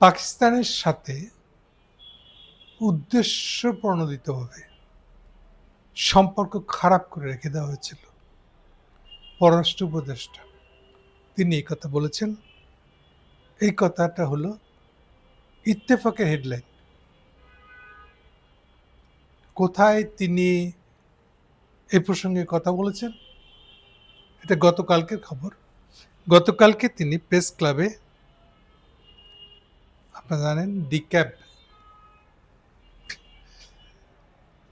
পাকিস্তানের সাথে উদ্দেশ্য প্রণোদিতভাবে সম্পর্ক খারাপ করে রেখে দেওয়া হয়েছিল। পররাষ্ট্র উপদেষ্টা। তিনি এই কথা বলেছেন। এই কথাটা হলো ইত্তেফাকের হেডলাইন। কোথায় তিনি এই প্রসঙ্গে কথা বলেছেন? এটা গতকালকের খবর। গতকালকে তিনি প্রেস ক্লাবে আপনারা জানেন ডিক্যাব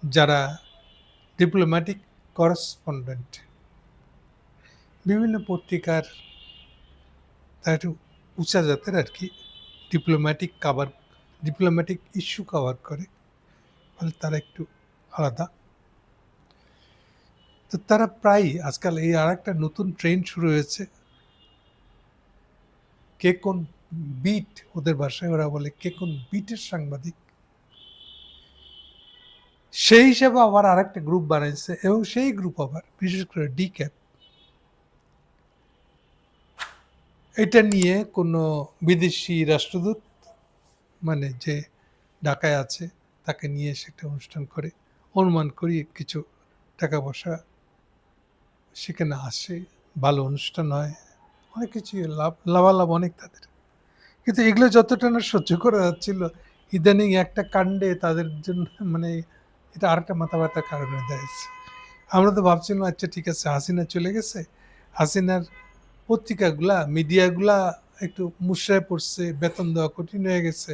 যারা ডিপ্লোম্যাটিক করেসপন্ডেন্ট বিভিন্ন পত্রিকার তারা একটু উঁচা জাতের আর কি diplomatic cover diplomatic issue cover করে, ফলে তারা একটু আলাদা। তো তারা প্রায়ই আজকাল এই আর একটা নতুন ট্রেন্ড শুরু হয়েছে। কে কোন বিট ওদের ভাষায় ওরা বলে, কে কোন বিটের সাংবাদিক? সেই হিসাবে আবার আরেকটা গ্রুপ বানাইছে এবং সেই গ্রুপ আবার, বিশেষ করে ডি ক্যাপ এটা নিয়ে কোনো বিদেশি রাষ্ট্রদূত মানে যে ঢাকায় আছে, তাকে নিয়ে একটা অনুষ্ঠান করে, অনুমান করি কিছু টাকা পয়সা সেখানে আসে, ভালো অনুষ্ঠান হয়, অনেক কিছু লাভ, লাভালাভ অনেক তাদের। কিন্তু এগুলো যতটা না সহ্য করা যাচ্ছিল, ইদানিং একটা কাণ্ডে তাদের জন্য মানে এটা আরেকটা মাথা ব্যথার কারণ হয়ে দাঁড়িয়েছে। আমরা তো ভাবছিলাম আচ্ছা ঠিক আছে, হাসিনা চলে গেছে। হাসিনার পত্রিকাগুলা, মিডিয়াগুলা একটু মুশড়ায় পড়ছে, বেতন দেওয়া কঠিন হয়ে গেছে।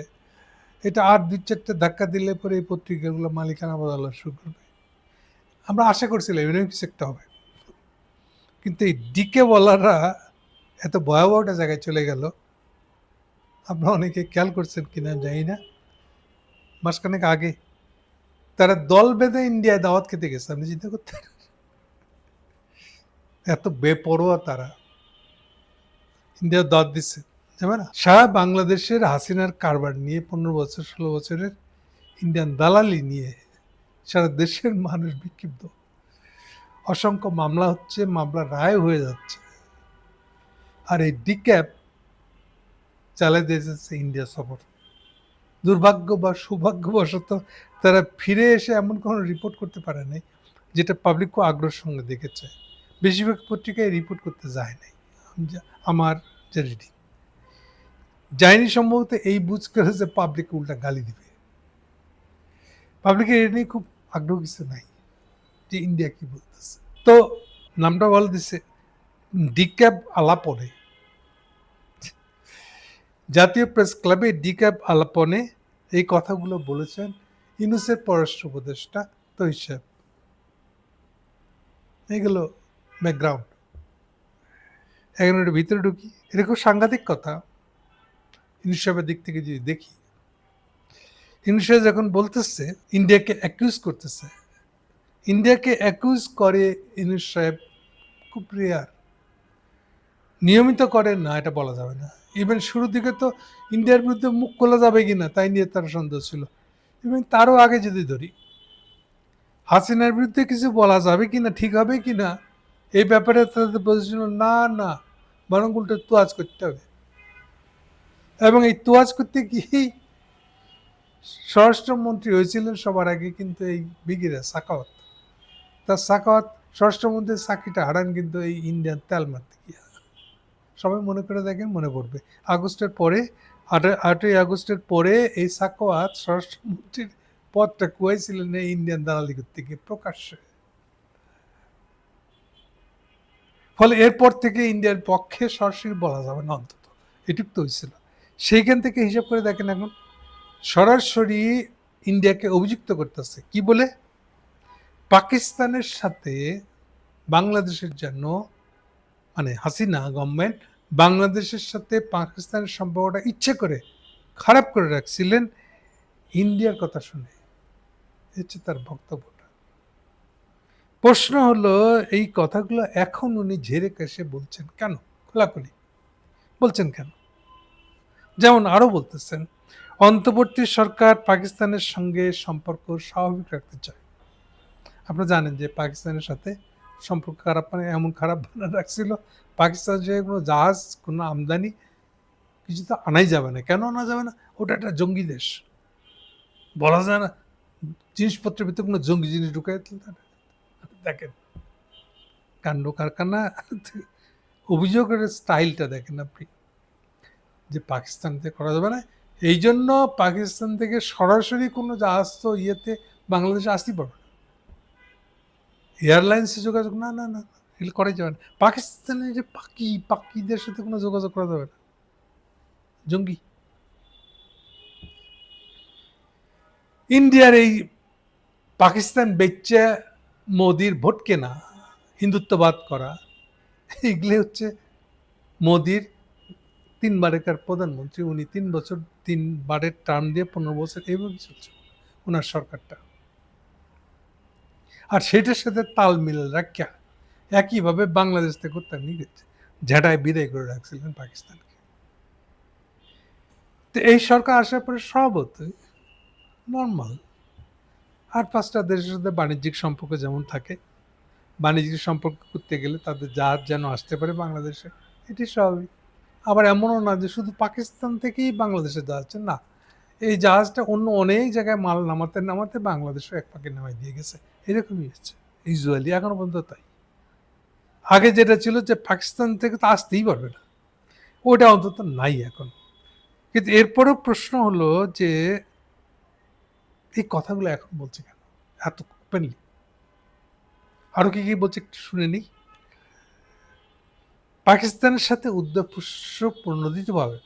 এটা আর দুই চারটে ধাক্কা দিলে পরে এই পত্রিকাগুলো মালিকানা বদলা শুরু করবে। আমরা আশা করছিলাম, এরকম কিছু একটা হবে। কিন্তু এই ডিকে বলাররা এত ভয়াবহ একটা জায়গায় চলে গেল। আপনারা অনেকে খেয়াল করছেন কিনা জানি না। মাসখানেক আগে তারা দল বেঁধে ইন্ডিয়ায় দাওয়াত খেতে গেছে, আপনি চিন্তা করতে পারেন? এত বেপরোয়া তারা। ইন্ডিয়া দাওয়াত দিচ্ছে। যাবে না সারা বাংলাদেশের হাসিনার কারবার নিয়ে পনেরো বছর, ষোলো বছরের ইন্ডিয়ান দালালি নিয়ে সারা দেশের মানুষ বিক্ষিপ্ত। অসংখ্য মামলা হচ্ছে মামলা রায় হয়ে যাচ্ছে। আর এই ডিক্যাপ চালাই দিয়েছে ইন্ডিয়া সফর। দুর্ভাগ্য বা সৌভাগ্যবশত তারা ফিরে এসে এমন কোনো রিপোর্ট করতে পারে নাই, যেটা পাবলিক খুব আগ্রহের সঙ্গে দেখেছে। বেশিরভাগ পত্রিকায় রিপোর্ট করতে যায় নাই। আমার যে রিডিং যায়নি সম্ভবত এই বুঝ করে যে পাবলিক উল্টা গালি দিবে। পাবলিকের এটা নিয়ে খুব আগ্রহ কিছু নাই, যে ইন্ডিয়া কি বলতেছে। তো নামটা বলে দিছে ডিক্যাব আলাপনে জাতীয় প্রেস ক্লাবে ডিক্যাব আলাপনে এই কথাগুলো বলেছেন ইউনুসের পররাষ্ট্র উপদেষ্টা তহিদ সাহেব। এগুলো ব্যাকগ্রাউন্ড। এখন একটু ভিতরে ঢুকি। এটা খুব সাংঘাতিক কথা। ইউনুস সাহেবের দিক থেকে যদি দেখি, ইউনুস সাহেব যখন বলতেছে, ইন্ডিয়াকে অ্যাকিউজ করতেছে, ইন্ডিয়াকে অ্যাকিউজ করে ইউনুস সাহেব খুব রেয়ার নিয়মিত করে না, এটা বলা যাবে না। ইভেন শুরুর দিকে তো ইন্ডিয়ার বিরুদ্ধে মুখ খোলা যাবে কিনা তাই নিয়ে তার সন্দেহ ছিল। এবং তারও আগে যদি ধরি, হাসিনার বিরুদ্ধে কিছু বলা যাবে কিনা, ঠিক হবে কিনা, এই ব্যাপারে তাদের পজিশন না না, বরং উল্টো তোয়াজ করতে হবে। এবং এই তোয়াজ করতে গিয়েই স্বরাষ্ট্রমন্ত্রী হয়েছিলেন সবার আগে কিন্তু এই বিগিরা, সাকাওয়াত। তার সাকাওয়াত, স্বরাষ্ট্রমন্ত্রীর চাকরিটা হারান কিন্তু এই ইন্ডিয়ান তেল মারতে গিয়া। সবাই মনে করে দেখেন মনে পড়বে আগস্টের পরে, আট- আটই আগস্টের পরে এই সাকোয়াত স্বরাষ্ট্রমন্ত্রীর পদটা কুয়াইছিলেন এই ইন্ডিয়ান দালালি গিয়ে প্রকাশ্যে। ফলে এরপর থেকে ইন্ডিয়ার পক্ষে সরাসরি বলা যাবে না অন্তত। এটুক তো হয়েছিল সেইখান থেকে হিসাব করে দেখেন এখন, সরাসরি ইন্ডিয়াকে অভিযুক্ত করতেছে। কি বলে? পাকিস্তানের সাথে বাংলাদেশের জন্য মানে হাসিনা গভর্নমেন্ট বাংলাদেশের সাথে পাকিস্তানের সম্পর্কটা ইচ্ছে করে, খারাপ করে রাখছিলেন, ইন্ডিয়ার কথা শুনে। হচ্ছে তার বক্তব্যটা। প্রশ্ন হলো, এই কথাগুলো এখন উনি ঝেড়ে কেসে বলছেন কেন? খোলাখুলি। বলছেন কেন? যেমন আরও বলতেছেন, অন্তর্বর্তী সরকার পাকিস্তানের সঙ্গে সম্পর্ক স্বাভাবিক রাখতে চায়। আপনারা জানেন যে পাকিস্তানের সাথে সম্পর্ক খারাপ মানে এমন খারাপ বানা রাখছিল। পাকিস্তান যে কোনো জাহাজ, কোনো আমদানি কিছু তো আনাই যাবে না। কেন আনা যাবে না? ওটা একটা জঙ্গি দেশ। বলা যায় না, জিনিসপত্রের ভিতরে কোনো জঙ্গি জিনিস ঢুকাই দেখেন কাণ্ড কারখানা। অভিযোগের স্টাইলটা দেখেন আপনি, যে পাকিস্তান থেকে করা যাবে না। এই জন্য পাকিস্তান থেকে সরাসরি কোনো জাহাজ তো ইয়েতে বাংলাদেশে আসতেই পারবে না। এয়ারলাইন্সে যোগাযোগ না না না, এগুলো করাই যাবে না। পাকিস্তানের যে পাকি পাকিদের সাথে কোনো যোগাযোগ করা যাবে না। জঙ্গি। ইন্ডিয়ার এই পাকিস্তান বেচে মোদির ভোট কেনা, হিন্দুত্ববাদ করা, এগুলি হচ্ছে মোদির তিনবারেকার প্রধানমন্ত্রী। উনি তিন বছর, তিনবারের টার্ম দিয়ে পনেরো বছর এইভাবে চলছে। ওনার সরকারটা। আর সেটার সাথে তাল মিল রাখা একইভাবে বাংলাদেশ থেকে তার নিয়ে ঝাঁটায় বিদায় করে রাখছিলেন পাকিস্তানকে। তো এই সরকার আসার পরে সব হতো নর্মাল আর পাঁচটা দেশের সাথে বাণিজ্যিক সম্পর্ক যেমন থাকে, বাণিজ্যিক সম্পর্ক করতে গেলে তাদের জাহাজ যেন আসতে পারে বাংলাদেশে, এটি স্বাভাবিক। আবার এমনও না যে শুধু পাকিস্তান থেকেই বাংলাদেশে যাচ্ছে না। এই জাহাজটা অন্য অনেক জায়গায় মাল নামাতে নামাতে বাংলাদেশও এক পাকে নামাই দিয়ে গেছে। এরকমই হচ্ছে। ইউজুয়ালি এখনও পর্যন্ত তাই। আগে যেটা ছিল যে পাকিস্তান থেকে তো আসতেই পারবে না। ওটা অন্তত নাই এখন। কিন্তু এরপরেও প্রশ্ন হলো যে, এই কথাগুলো এখন বলছে কেন? এত ওপেনলি আরও কি কি বলছে একটু শুনে নিই। পাকিস্তানের সাথে উদ্যোগপুষ্য প্রণোদিতভাবে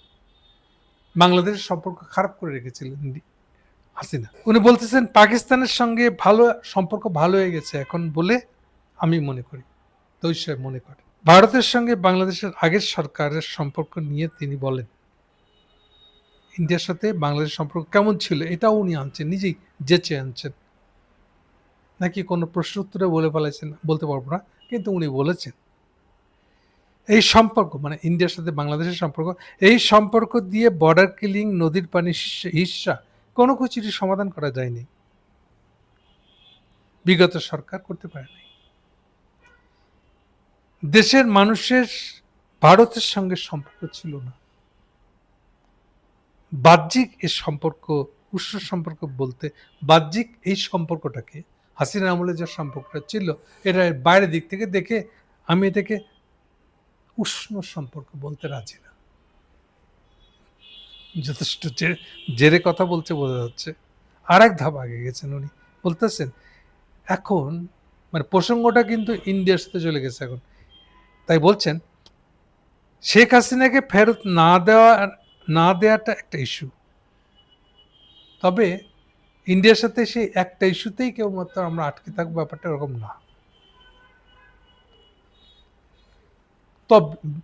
বাংলাদেশের সম্পর্ক খারাপ করে রেখেছিলেন হাসিনা। উনি বলতেছেন, পাকিস্তানের সঙ্গে ভালো সম্পর্ক ভালো হয়ে গেছে এখন বলে আমি মনে করি। তৈশয় মনে করে। ভারতের সঙ্গে বাংলাদেশের আগের সরকারের সম্পর্ক নিয়ে তিনি বলেন, ইন্ডিয়ার সাথে বাংলাদেশের সম্পর্ক কেমন ছিল এটাও উনি আনছেন, নিজেই যেচে আনছেন। নাকি কোনো প্রশ্ন উত্তরে বলে ফেলেছেন, বলতে পারব না, কিন্তু উনি বলেছেন এই সম্পর্ক মানে ইন্ডিয়ার সাথে বাংলাদেশের সম্পর্ক, এই সম্পর্ক দিয়ে বর্ডার কিলিং নদীর পানি হিস্সা কোনো কিছুরই সমাধান করা যায়নি। বিগত সরকার করতে পারেনি। দেশের মানুষের, ভারতের সঙ্গে সম্পর্ক ছিল না। বাহ্যিক এ সম্পর্ক উৎস সম্পর্ক বলতে বাহ্যিক এই সম্পর্কটাকে হাসিনা আমলে যে সম্পর্কটা ছিল, এটা বাইরের দিক থেকে দেখে আমি এটাকে উষ্ণ সম্পর্ক বলতে রাজি না। যথেষ্ট জেরে কথা বলছে বোঝা যাচ্ছে। আর এক ধাপ আগে গেছেন উনি। বলতেছেন, এখন মানে প্রসঙ্গটা কিন্তু ইন্ডিয়ার সাথে চলে গেছে এখন। তাই বলছেন, শেখ হাসিনাকে ফেরত না দেওয়ার না দেওয়াটা একটা ইস্যু তবে ইন্ডিয়ার সাথে সেই একটা ইস্যুতেই কেবলমাত্র আমরা আটকে থাকব, ব্যাপারটা এরকম না। তো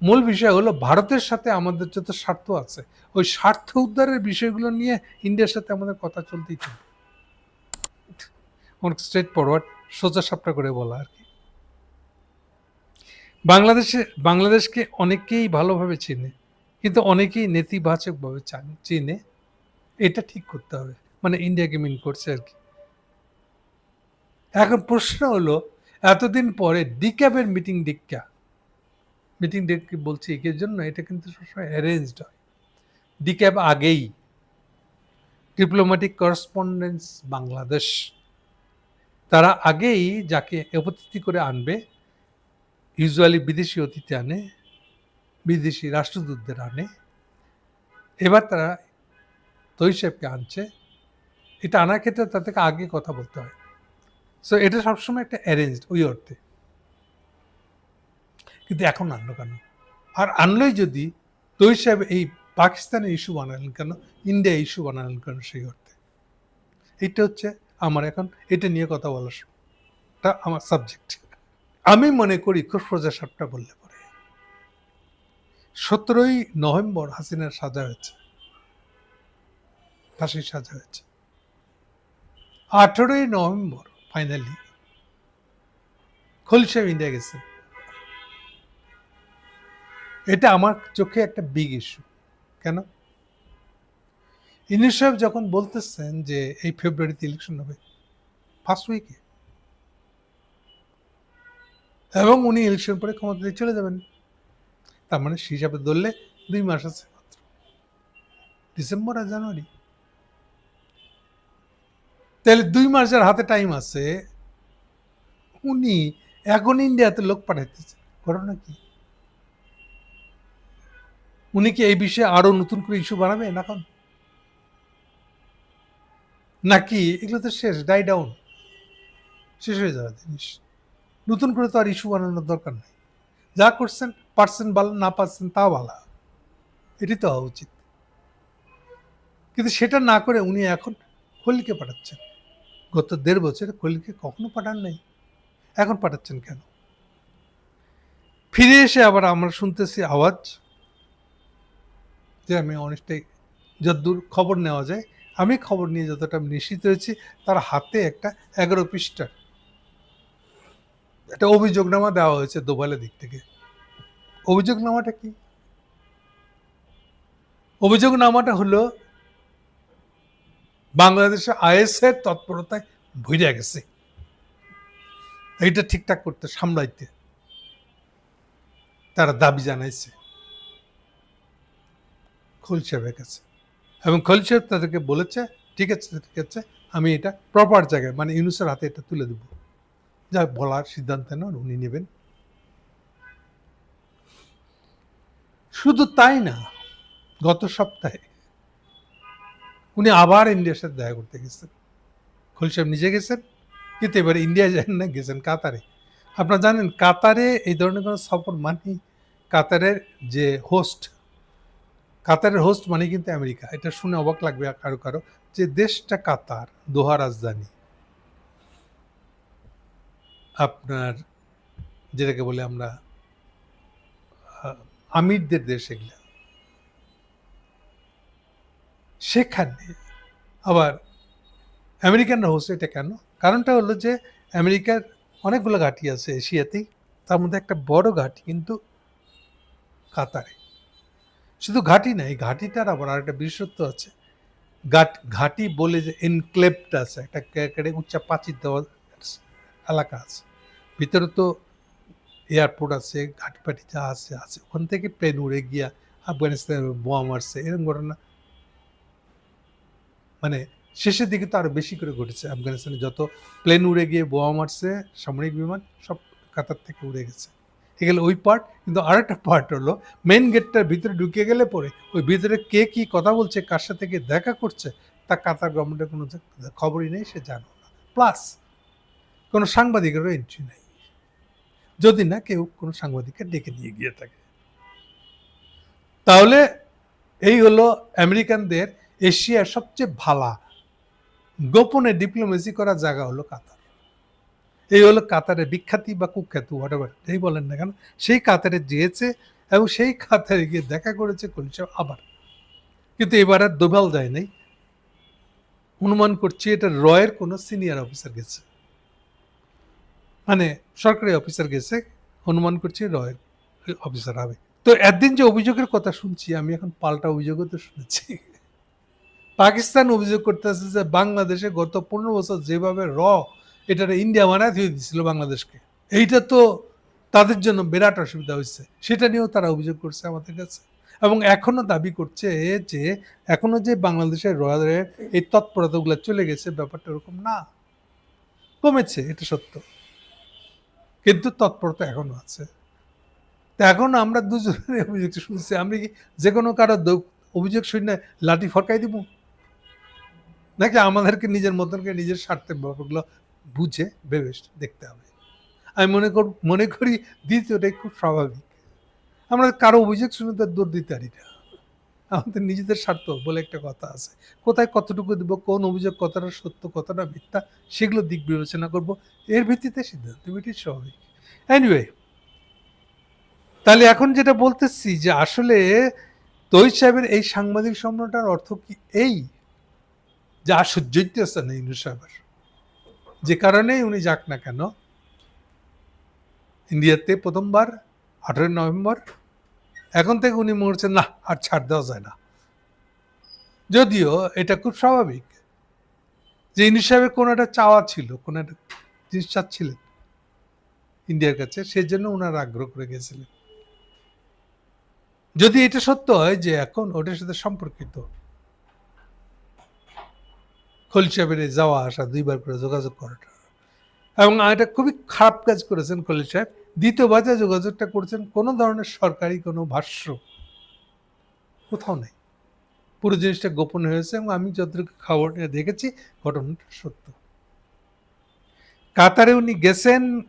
মূল বিষয় হলো ভারতের সাথে আমাদের যত স্বার্থ আছে, ওই স্বার্থ উদ্ধারের বিষয়গুলো নিয়ে ইন্ডিয়ার সাথে আমাদের কথা চলতেই চলবে অনেক স্ট্রেট ফরওয়ার্ড সোজা সাপটা করে বলা আর কি। বাংলাদেশে, বাংলাদেশকে অনেকেই ভালোভাবে চেনে, কিন্তু অনেকেই নেতিবাচকভাবে চান, চেনে। এটা ঠিক করতে হবে মানে ইন্ডিয়াকে মিন করছে আর কি। এখন প্রশ্ন হলো, এতদিন পরে ডিক্যাবের মিটিং ডিক্কা মিটিং ডেট বলছি এর জন্য এটা কিন্তু সবসময় অ্যারেঞ্জড হয়। ডিক্যাব আগেই ডিপ্লোম্যাটিক করসপন্ডেন্স বাংলাদেশ। তারা আগেই যাকে অতিথি করে আনবে ইউজুয়ালি বিদেশি অতিথি আনে, বিদেশি রাষ্ট্রদূতদের আনে, এবার তারা তৈশাবকে আনছে। এটা আনার ক্ষেত্রে তাদেরকে আগে কথা বলতে হয়। সো এটা সবসময় একটা অ্যারেঞ্জড ওই অর্থে। কিন্তু এখন আনলো কেন? আর আনলোই যদি তৈশাব এই পাকিস্তানের ইস্যু বানালেন কেন? ইন্ডিয়া ইস্যু বানালেন কেন সেই অর্থে? এটা হচ্ছে আমার এখন, এটা নিয়ে কথা বলার আমার সাবজেক্ট আমি মনে করি সোজা সাপটা বললে পরে। সতেরোই নভেম্বর হাসিনার সাজা হয়েছে। ফাঁসির সাজা হয়েছে। আঠেরোই নভেম্বর ফাইনালি খোল সাহেব ইন্ডিয়া গেছে। এটা আমার চোখে একটা বিগ ইস্যু কেন? ইনিশ সাহেব যখন বলতেছেন যে এই ফেব্রুয়ারিতে ইলেকশন হবে ফার্স্ট উইকে এবং উনি ইলেকশন পরে ক্ষমতা দিয়ে চলে যাবেন, তার মানে সেই হিসাবে ধরলে দুই মাস আছে মাত্র ডিসেম্বর আর জানুয়ারি তাহলে দুই মাসের হাতে টাইম আছে, উনি এখন ইন্ডিয়াতে লোক পাঠাইতেছে, ঘটনা কি? উনি কি এই বিষয়ে আরও নতুন করে ইস্যু বানাবেন এখন নাকি এগুলো তো শেষ ডাই ডাউন শেষ হয়ে যাওয়া জিনিস। নতুন করে তো আর ইস্যু বানানোর দরকার নেই। যা করছেন, পারছেন ভালো, না পারছেন তা ভালো। এটি তো হওয়া উচিত। কিন্তু সেটা না করে উনি এখন খলিকে পাঠাচ্ছেন। গত দেড় বছরে খলিকে কখনো পাঠান নাই। এখন পাঠাচ্ছেন কেন? ফিরে এসে আবার আমরা শুনতেছি আওয়াজ। যে আমি অনেকটাই যদ্দূর খবর নেওয়া যায়, আমি খবর নিয়ে যতটা নিশ্চিত হয়েছি তার হাতে একটা এগারো পৃষ্ঠার একটা অভিযোগনামা দেওয়া হয়েছে দোবালের দিক থেকে। অভিযোগনামাটা কি? অভিযোগনামাটা হলো বাংলাদেশে আইএসের তৎপরতায় ভুইরা গেছে। এইটা ঠিকঠাক করতে সামলাইতে তারা দাবি জানাইছে। খোল সাহেবের কাছে। এবং খোল সাহেব তাদেরকে বলেছে, ঠিক আছে ঠিক আছে, আমি এটা প্রপার জায়গায় মানে ইউনুসের হাতে এটা তুলে দেব। যা বলার সিদ্ধান্ত নেন, উনি নেবেন। শুধু তাই না, গত সপ্তাহে উনি আবার ইন্ডিয়ার সাথে দেখা করতে গেছেন। খোল সাহেব নিজে গেছেন, কিন্তু এবারে ইন্ডিয়া যান না, গেছেন কাতারে। আপনারা জানেন, কাতারে এই ধরনের কোনো সফর মানে কাতারের যে হোস্ট কাতারের হোস্ট মানে কিন্তু আমেরিকা। এটা শুনে অবাক লাগবে কারও কারও যে দেশটা কাতার দোহা রাজধানী। আপনার যেটাকে বলে আমরা আমিরদের দেশ এগুলা। সেখানে আবার আমেরিকানরা হোস্ট এটা কেন? কারণটা হলো যে আমেরিকার অনেকগুলো ঘাঁটি আছে এশিয়াতেই। তার মধ্যে একটা বড় ঘাঁটি কিন্তু কাতারে। শুধু ঘাঁটি না, এই ঘাঁটিটার আবার আর একটা বিশেষত্ব আছে। ঘাট- ঘাঁটি বলে যে এনক্লেভটা আছে, একটা উচ্চা পাচির দেওয়া এলাকা আছে। ভিতরে তো এয়ারপোর্ট আছে ঘাটি পাটি যা আছে আছে। ওখান থেকে প্লেন উড়ে গিয়া আফগানিস্তানে বোমা মারছে, এরকম ঘটনা। মানে শেষের দিকে তো আরও বেশি করে ঘটেছে। আফগানিস্তানে যত প্লেন উড়ে গিয়ে বোমা মারছে, সামরিক বিমান সব কাতার থেকে উড়ে গেছে। এগুলো ওই পার্ট কিন্তু আরেকটা পার্ট হলো মেন গেটটার ভিতরে ঢুকে গেলে পরে ওই ভিতরে কে কি কথা বলছে, কার সাথে কে দেখা করছে, তা কাতার গভর্নমেন্টের কোনো খবরই নেই, সে জানো না। প্লাস কোনো সাংবাদিকেরও এন্ট্রি নেই। যদি না, কেউ কোনো সাংবাদিককে ডেকে নিয়ে গিয়ে থাকে। তাহলে এই হলো আমেরিকানদের এশিয়ার সবচেয়ে ভালা। গোপনে ডিপ্লোমেসি করার জায়গা হলো কাতার। এই হলো কাতারের বিখ্যাতি বা কুখ্যাতি হোয়াট যেই বলেন না কেন, সেই কাতারে যেয়েছে এবং সেই কাতারে গিয়ে দেখা করেছে কলিসা আবার। কিন্তু এবার আর দোভাল যায় নাই। অনুমান করছি এটা রয়ের কোনো সিনিয়র অফিসার গেছে। মানে সরকারি অফিসার গেছে, অনুমান করছি রয়ের অফিসার হবে। তো একদিন যে অভিযোগের কথা শুনছি, আমি এখন পাল্টা অভিযোগও তো শুনেছি। পাকিস্তান অভিযোগ করতেছে যে বাংলাদেশে গত পনেরো বছর যেভাবে র এটা ইন্ডিয়া মানায় দিয়ে দিয়েছিল বাংলাদেশকে। এইটা তো তাদের জন্য বিরাট অসুবিধা হয়েছে। সেটা নিয়েও তারা অভিযোগ করছে আমাদের কাছে। এবং এখনও দাবি করছে যে, এখনও যে বাংলাদেশের রয়ের এই তৎপরতাগুলো চলে গেছে, ব্যাপারটা ওরকম না। কমেছে, এটা সত্য। কিন্তু তৎপরতা এখনও আছে। তা এখন আমরা দুজনের অভিযোগ শুনছি। আমি কি যে কোনো কারও অভিযোগ শুনে লাঠি ফরকাই দিব? নাকি আমাদেরকে নিজের মতনকে নিজের স্বার্থে ব্যাপারগুলো বুঝে ভেবে দেখতে হবে। আমি মনে কর, মনে করি দ্বিতীয়টাই খুব স্বাভাবিক। আমরা কারও অভিযোগ শুনে তো দৌড় দিতে পারি না। আমাদের নিজেদের স্বার্থ বলে একটা কথা আছে। কোথায় কতটুকু দিব, কোন অভিযোগ কতটা সত্য, কতটা মিথ্যা, সেগুলো দিক বিবেচনা করব। এর ভিত্তিতে সিদ্ধান্ত এটাই স্বাভাবিক। এনিওয়ে তাহলে এখন যেটা বলতেছি যে আসলে তহিদ সাহেবের এই সাংবাদিক সম্মেলনটার অর্থ কি এই? যে সহ্য হইতেছে না ইনু সাহেবের। যে কারণেই উনি যাক না কেন, ইন্ডিয়াতে প্রথমবার, আঠেরোই নভেম্বর, এখন থেকে উনি মরছেন, না, আর ছাড় দেওয়া যায় না। যদিও এটা খুব স্বাভাবিক যে ইনু সাহেবের কোনো একটা চাওয়া ছিল, কোনো একটা জিনিস চাচ্ছিলেন ইন্ডিয়ার কাছে, সেজন্য ওনার আগ্রহ করে গেছিলেন যদি এটা সত্য হয় যে এখন ওটার সাথে সম্পর্কিত খলিল সাহেবের যাওয়া আসা দুইবার করে যোগাযোগ করাটা। এবং এটা খুবই খারাপ কাজ করেছেন খলিল সাহেব। দ্বিতীয়বার যে যোগাযোগটা করেছেন, কোনো ধরনের সরকারি কোনো ভাষ্য কোথাও নেই। পুরো জিনিসটা গোপন হয়েছে এবং আমি যতটুকু খবর নিয়ে দেখেছি, ঘটনাটা সত্য। কাতারে উনি গেছেন,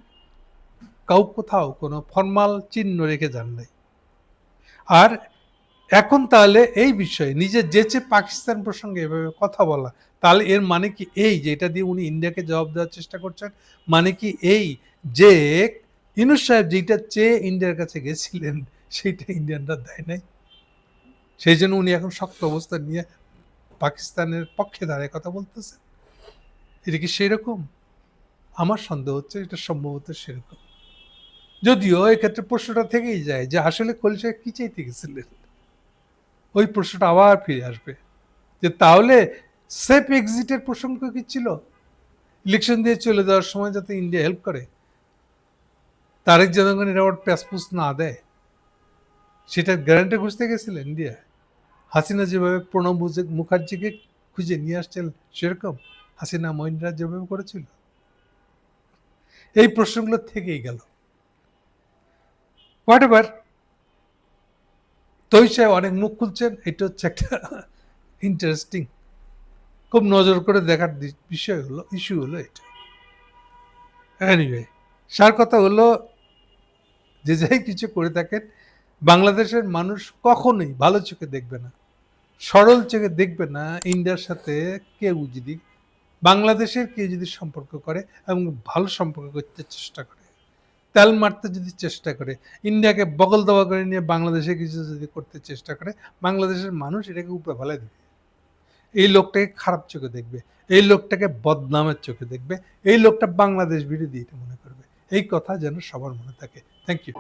কাউ কোথাও কোনো ফর্মাল চিহ্ন রেখে যান নাই। আর এখন তাহলে এই বিষয়ে নিজে যেচে পাকিস্তান প্রসঙ্গে এভাবে কথা বলা তাহলে এর মানে কি এই যে এটা দিয়ে উনি ইন্ডিয়াকে জবাব দেওয়ার চেষ্টা করছেন মানে কি এই যে ইনুস সাহেব যেটা চেয়ে ইন্ডিয়ার কাছে গেছিলেন সেইটা ইন্ডিয়ানরা দেয় নাই। সেই জন্য উনি এখন শক্ত অবস্থা নিয়ে পাকিস্তানের পক্ষে দাঁড়িয়ে কথা বলতেছেন। এটা কি সেরকম? আমার সন্দেহ হচ্ছে এটা সম্ভবত সেরকম। যদিও এক্ষেত্রে প্রশ্নটা থেকেই যায় যে আসলে কলিশা কি চাইতে গেছিলেন? ওই প্রশ্নটা আবার ফিরে আসবে। যে তাহলে সেফ এক্সিটের প্রসঙ্গ কি ছিল? ইলেকশন দিয়ে চলে যাওয়ার সময় যাতে ইন্ডিয়া হেল্প করে, তারেক জনগণের আবার প্যাসপুস না দেয়, সেটা গ্যারান্টি খুঁজতে গেছিলেন ইন্ডিয়া। হাসিনা যেভাবে প্রণব মুখার্জিকে খুঁজে নিয়ে আসছেন সেরকম হাসিনা মহিন্দ্রা যেভাবে করেছিল। এই প্রশ্নগুলো থেকেই গেল। হোয়াট এভার তৈ অনেক মুখ খুলছেন, এটা হচ্ছে একটা ইন্টারেস্টিং খুব নজর করে দেখার বিষয় হলো ইস্যু হলো এটা। এনিওয়ে সার কথা হলো, যে যাই কিছু করে থাকেন, বাংলাদেশের মানুষ কখনোই ভালো চোখে দেখবে না। সরল চোখে দেখবে না ইন্ডিয়ার সাথে কেউ যদি, বাংলাদেশের কেউ যদি সম্পর্ক করে এবং ভালো সম্পর্ক করতে চেষ্টা করে। তেল মারতে যদি চেষ্টা করে, ইন্ডিয়াকে বগল দাবা করে নিয়ে বাংলাদেশে কিছু যদি করতে চেষ্টা করে, বাংলাদেশের মানুষ এটাকে উপরে ফেলে দেবে। এই লোকটাকে খারাপ চোখে দেখবে, এই লোকটাকে বদনামের চোখে দেখবে, এই লোকটা বাংলাদেশ বিরোধী এটা মনে করবে। এই কথা যেন সবার মনে থাকে। Thank you